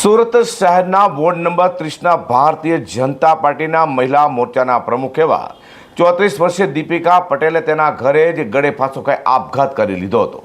સુરત શહેરના ward number ત્રીસના Bharatiya Janata પાર્ટીના મહિલા મોરચાના પ્રમુખ એવા ચોત્રીસ વર્ષીય દીપિકા પટેલે તેના ઘરે જ ગળે ફાંસો ખાઈ આપઘાત કરી લીધો હતો.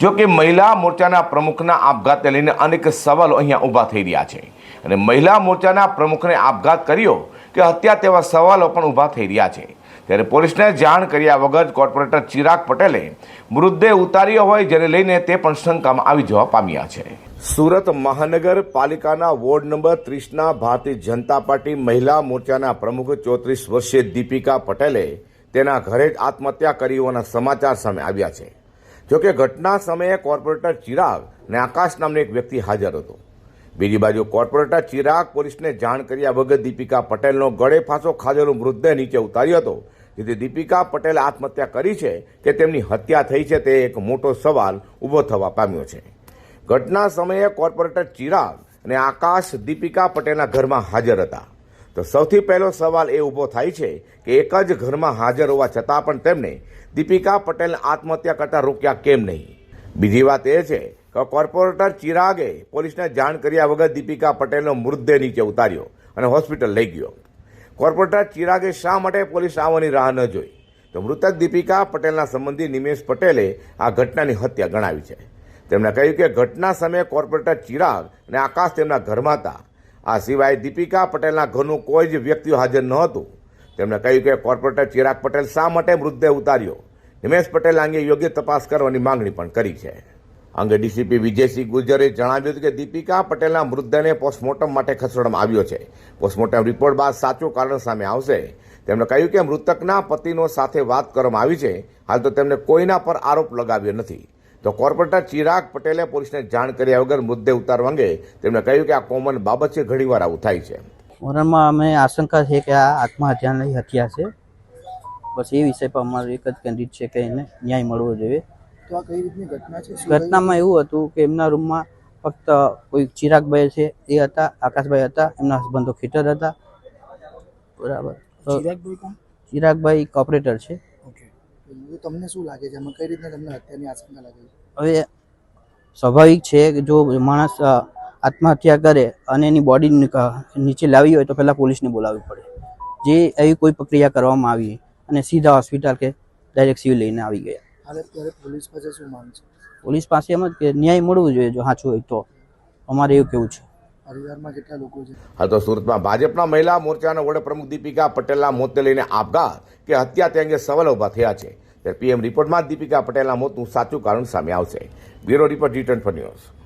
જો કે મહિલા મોરચાના પ્રમુખના આપઘાતને લઈને અનેક સવાલો અહીંયા ઊભા થઈ રહ્યા છે અને મહિલા મોરચાના પ્રમુખને આપઘાત કર્યો કે હત્યા તેવા સવાલો પણ ઊભા થઈ રહ્યા છે. ત્યારે પોલીસને જાણ કર્યા વગર કોર્પોરેટર ચિરાગ પટેલે મૃતદેહ ઉતાર્યો હોય જેને લઈને તે પણ શંકામાં આવી જવા પામ્યા છે. સુરત મહાનગરપાલિકાના ward number ત્રીસના Bharatiya Janata party મહિલા મોરચાના પ્રમુખ ચોત્રીસ વર્ષીય દીપિકા પટેલે તેના ઘરે જ આત્મહત્યા કરી હોવાના સમાચાર સામે આવ્યા છે. જોકે ઘટના સમયે કોર્પોરેટર ચિરાગ અને આકાશ નામનો એક વ્યક્તિ હાજર હતો. બીજી બાજુ કોર્પોરેટર ચિરાગ પોલીસને જાણ કર્યા વગર દીપિકા પટેલનો ગળે ફાંસો ખાધેલો મૃતદેહ નીચે ઉતાર્યો હતો. જેથી દીપિકા પટેલે આત્મહત્યા કરી છે કે તેમની હત્યા થઈ છે તે એક મોટો સવાલ ઊભો થવા પામ્યો છે. ઘટના સમયે કોર્પોરેટર ચિરાગ અને આકાશ દીપિકા પટેલના ઘરમાં હાજર હતા. તો સૌથી પહેલો સવાલ એ ઊભો થાય છે કે એક જ ઘરમાં હાજર હોવા છતાં પણ તેમને દીપિકા પટેલને આત્મહત્યા કરતા રોક્યા કેમ નહીં? બીજી વાત એ છે કે કોર્પોરેટર ચિરાગે પોલીસને જાણ કર્યા વગર દીપિકા પટેલનો મૃતદેહ નીચે ઉતાર્યો અને હોસ્પિટલ લઈ ગયો. કોર્પોરેટર ચિરાગે શા માટે પોલીસ આવવાની રાહ ન જોઈ? તો મૃતક દીપિકા પટેલના સંબંધી નિમેશ પટેલે આ ઘટનાની હત્યા ગણાવી છે. તેમણે કહ્યું કે ઘટના સમયે કોર્પોરેટર ચિરાગ અને આકાશ તેમના ઘરમાં હતા. આ સિવાય દીપિકા પટેલના ઘરનું કોઈ જ વ્યક્તિ હાજર ન હતું. તેમણે કહ્યું કે કોર્પોરેટર ચિરાગ પટેલ શા માટે મૃતદેહ ઉતાર્યો? નિમેશ પટેલ અંગે યોગ્ય તપાસ કરવાની માંગણી પણ કરી છે. અંગે ડીસીપી વિજયસિંહ ગુર્જરે જણાવ્યું હતું કે દીપિકા પટેલના મૃતદેહને પોસ્ટમોર્ટમ માટે ખસેડવામાં આવ્યો છે. પોસ્ટમોર્ટમ રિપોર્ટ બાદ સાચું કારણ સામે આવશે. તેમણે કહ્યું કે મૃતકના પતિનો સાથે વાત કરવામાં આવી છે. હાલ તો તેમને કોઈના પર આરોપ લગાવ્યો નથી. તો કોર્પોરેટર ચિરાગ પટેલે પોલીસને જાણ કર્યા વગર મુદ્દે ઉતારવા અંગે તેમણે કહ્યું કે આ કોમન બાબત છે ઘણીવાર આવું થાય છે. ઓરણમાં અમે આશંકા છે કે આ આત્મહત્યાની હત્યા છે. બસ એ વિષય પર અમારું એક જ કેન્દ્રિત છે કે એને ન્યાય મળવો જોઈએ. તો આ કઈ રીતની ઘટના છે? ઘટનામાં એવું હતું કે એમના રૂમમાં ફક્ત કોઈ ચિરાગભાઈ છે એ હતા આકાશભાઈ હતા એમના હસબન્ડો ખેટર હતા. બરાબર. ચિરાગભાઈ કોપરેટર છે. ઓકે તો તમને શું લાગે છે? એમાં કઈ રીતના તમને હત્યાની આશંકા લાગે છે? હવે સ્વાભાવિક છે કે જો માણસ આત્મહત્યા કરે અને એની બોડી નીચે લાવી હોય તો પહેલાં પોલીસને બોલાવવી પડે. જે એવી કોઈ પ્રક્રિયા કરવામાં આવી અને સીધા હોસ્પિટલ કે ડાયરેક્ટ સિવિલ લઈને આવી ગયા. હાલ અત્યારે પોલીસ પાસે શું માંગ છે? પોલીસ પાસે એમ જ કે ન્યાય મળવું જોઈએ જો સાચું હોય તો. અમારે એવું કેવું છે. તો સુરતમાં ભાજપના મહિલા મોરચાના વડપ્રમુખ દીપિકા પટેલના મોતને લઈને આપઘાત કે હત્યા તે અંગે સવાલ ઊભા થયા છે. ત્યારે પીએમ રિપોર્ટમાં દીપિકા પટેલના મોતનું સાચું કારણ સામે આવશે. Bureau report return for news.